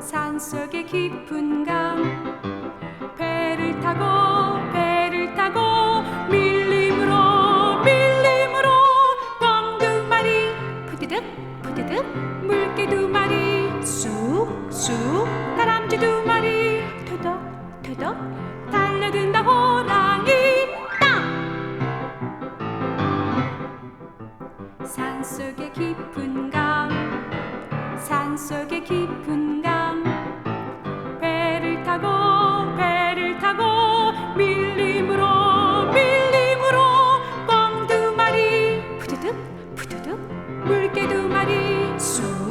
산속의 깊은 강. 배를 타고 배를 타고 밀림으로 밀림으로 꽝두 마리 푸드득 푸드득 물개 두 마리. 쑥쑥 다람쥐 두 마리. 토덕 토덕 달려든다 호랑이. 땅! 산속의 깊은 강 속에 깊은 강 배를 타고 배를 타고 밀림으로 밀림으로 꽝 두 마리. 푸드득 푸드득 물개 두 마리. 쑥.